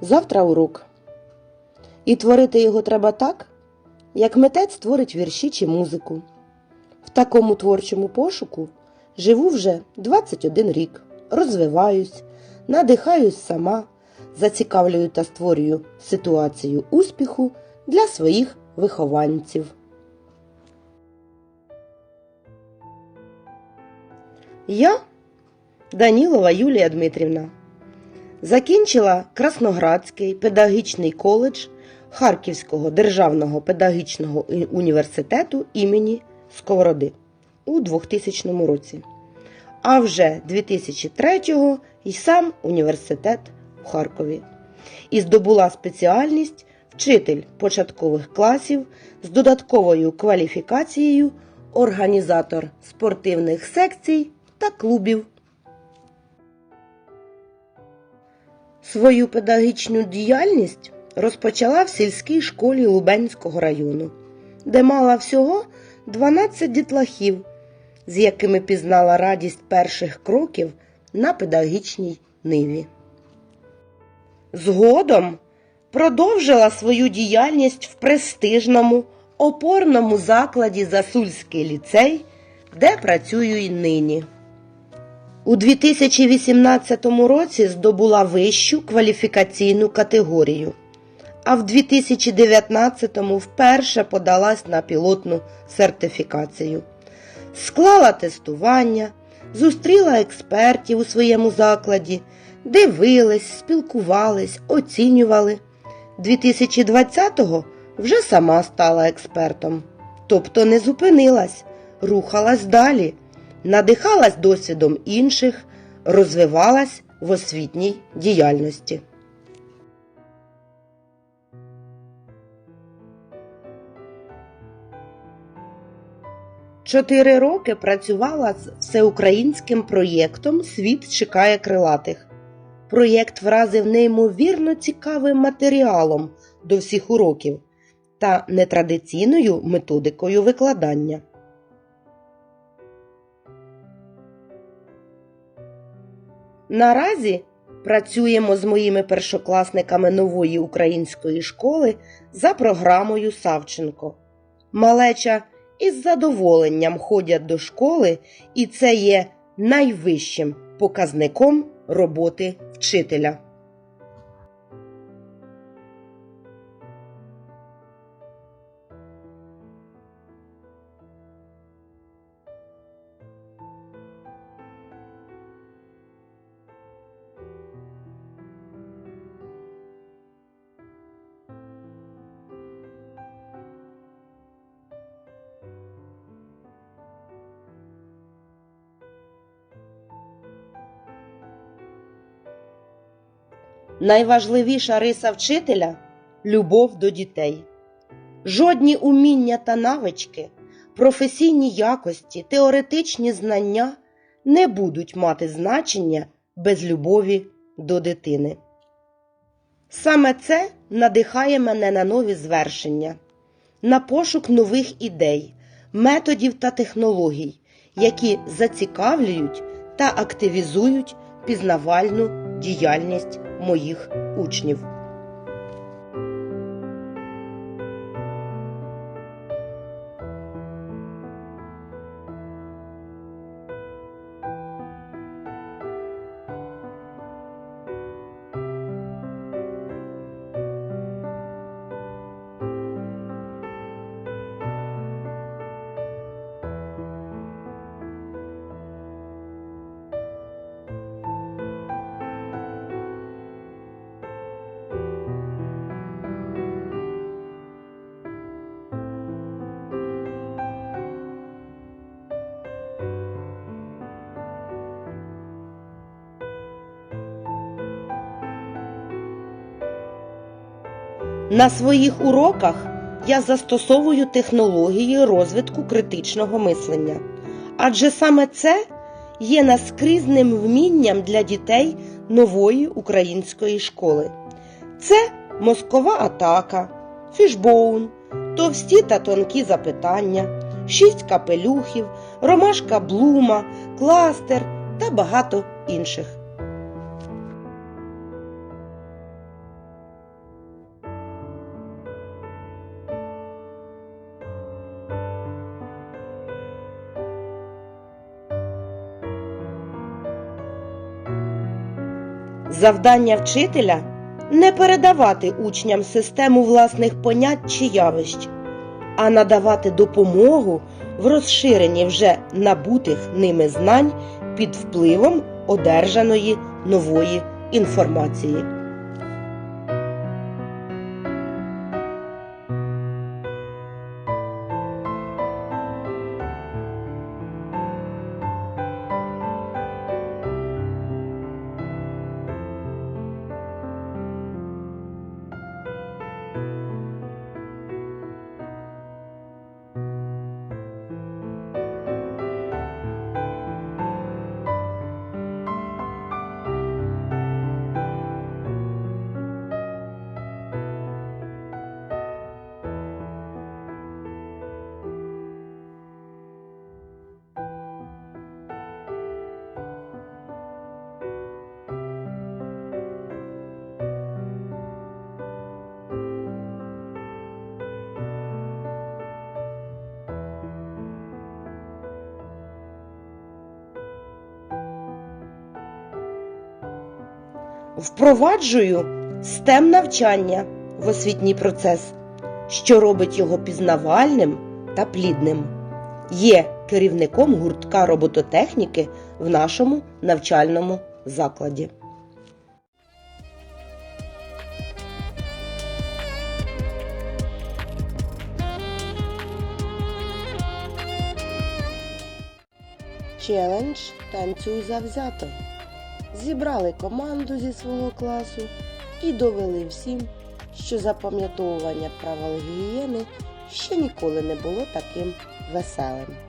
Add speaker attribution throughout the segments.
Speaker 1: Завтра урок. І творити його треба так, як митець творить вірші чи музику. В такому творчому пошуку живу вже 21 рік, розвиваюсь, надихаюсь сама, зацікавлюю та створюю ситуацію успіху для своїх вихованців. Я Данілова Юлія Дмитрівна. Закінчила Красноградський педагогічний коледж Харківського державного педагогічного університету імені Сковороди у 2000 році. А вже 2003-го і сам університет у Харкові. І здобула спеціальність вчитель початкових класів з додатковою кваліфікацією організатор спортивних секцій та клубів. Свою педагогічну діяльність розпочала в сільській школі Лубенського району, де мала всього 12 дітлахів, з якими пізнала радість перших кроків на педагогічній ниві. Згодом продовжила свою діяльність в престижному опорному закладі Засульський ліцей, де працюю й нині. У 2018 році здобула вищу кваліфікаційну категорію, а в 2019 вперше подалась на пілотну сертифікацію. Склала тестування, зустріла експертів у своєму закладі, дивились, спілкувались, оцінювали. 2020-го вже сама стала експертом, тобто не зупинилась, рухалась далі надихалась досвідом інших, розвивалась в освітній діяльності. Чотири роки працювала з всеукраїнським проєктом Світ чекає крилатих. Проєкт вразив неймовірно цікавим матеріалом до всіх уроків та нетрадиційною методикою викладання. Наразі працюємо з моїми першокласниками нової української школи за програмою Савченко. Малеча із задоволенням ходять до школи, і це є найвищим показником роботи вчителя. Найважливіша риса вчителя любов до дітей. Жодні уміння та навички, професійні якості, теоретичні знання не будуть мати значення без любові до дитини. Саме це надихає мене на нові звершення, на пошук нових ідей, методів та технологій, які зацікавлюють та активізують пізнавальну діяльність моїх учнів. На своїх уроках я застосовую технології розвитку критичного мислення, адже саме це є наскрізним вмінням для дітей нової української школи. Це мозкова атака, фішбоун, товсті та тонкі запитання, шість капелюхів, ромашка блума, кластер та багато інших. Завдання вчителя не передавати учням систему власних понять чи явищ, а надавати допомогу в розширенні вже набутих ними знань під впливом одержаної нової інформації. Впроваджую STEM навчання в освітній процес, що робить його пізнавальним та плідним. Є керівником гуртка робототехніки в нашому навчальному закладі. Челендж танцюй завзято. Зібрали команду зі свого класу і довели всім, що запам'ятовування правил гігієни ще ніколи не було таким веселим.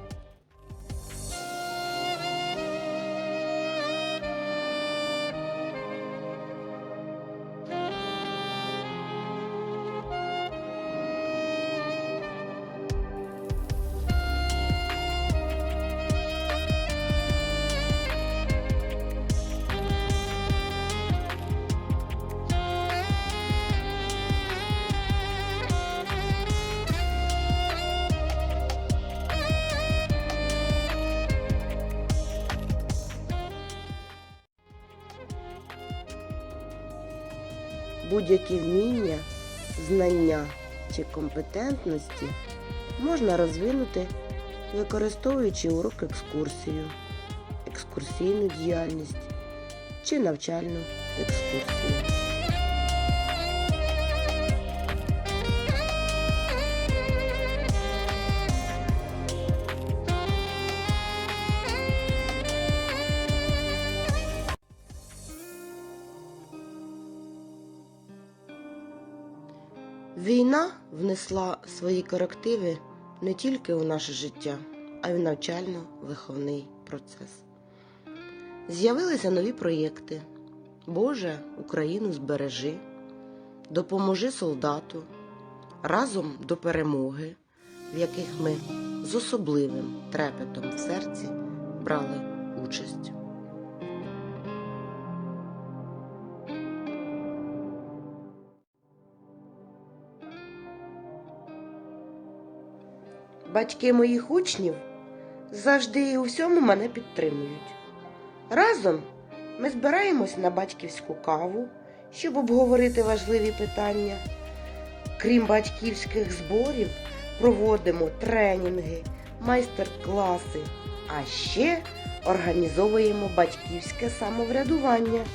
Speaker 1: Будь-які вміння, знання чи компетентності можна розвинути, використовуючи урок екскурсію, екскурсійну діяльність чи навчальну екскурсію. Війна внесла свої корективи не тільки у наше життя, а й в навчально-виховний процес. З'явилися нові проєкти Боже, Україну збережи, Допоможи солдату, разом до перемоги, в яких ми з особливим трепетом в серці брали участь. Батьки моїх учнів завжди і у всьому мене підтримують. Разом ми збираємось на батьківську каву, щоб обговорити важливі питання. Крім батьківських зборів, проводимо тренінги, майстер-класи, а ще організовуємо батьківське самоврядування,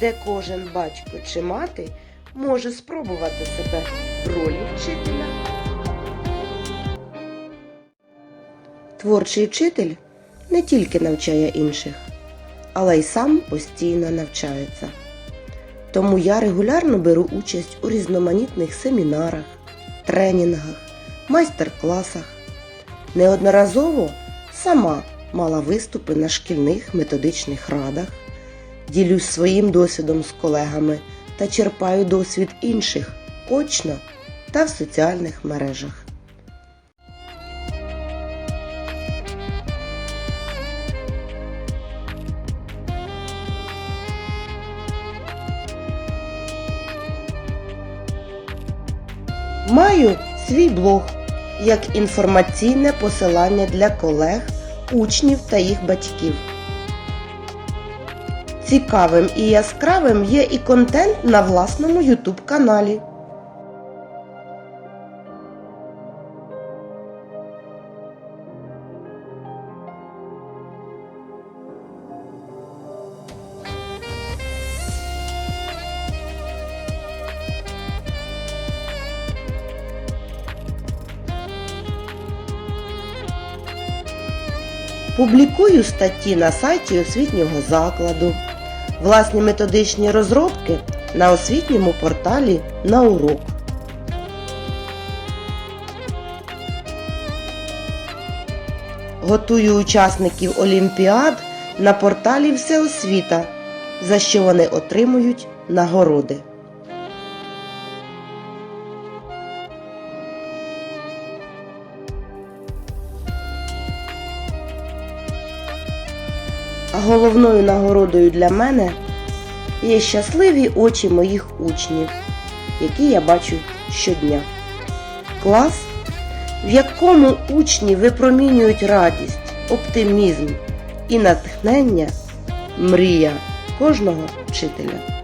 Speaker 1: де кожен батько чи мати може спробувати себе в ролі вчителя. Творчий вчитель не тільки навчає інших, але й сам постійно навчається. Тому я регулярно беру участь у різноманітних семінарах, тренінгах, майстер-класах. Неодноразово сама мала виступи на шкільних методичних радах, ділюсь своїм досвідом з колегами та черпаю досвід інших очно та в соціальних мережах. Маю свій блог як інформаційне посилання для колег, учнів та їх батьків. Цікавим і яскравим є і контент на власному YouTube каналі. Публікую статті на сайті освітнього закладу, власні методичні розробки на освітньому порталі на урок. Готую учасників олімпіад на порталі Всеосвіта, за що вони отримують нагороди. Головною нагородою для мене є щасливі очі моїх учнів, які я бачу щодня. Клас, в якому учні випромінюють радість, оптимізм і натхнення, мрія кожного вчителя.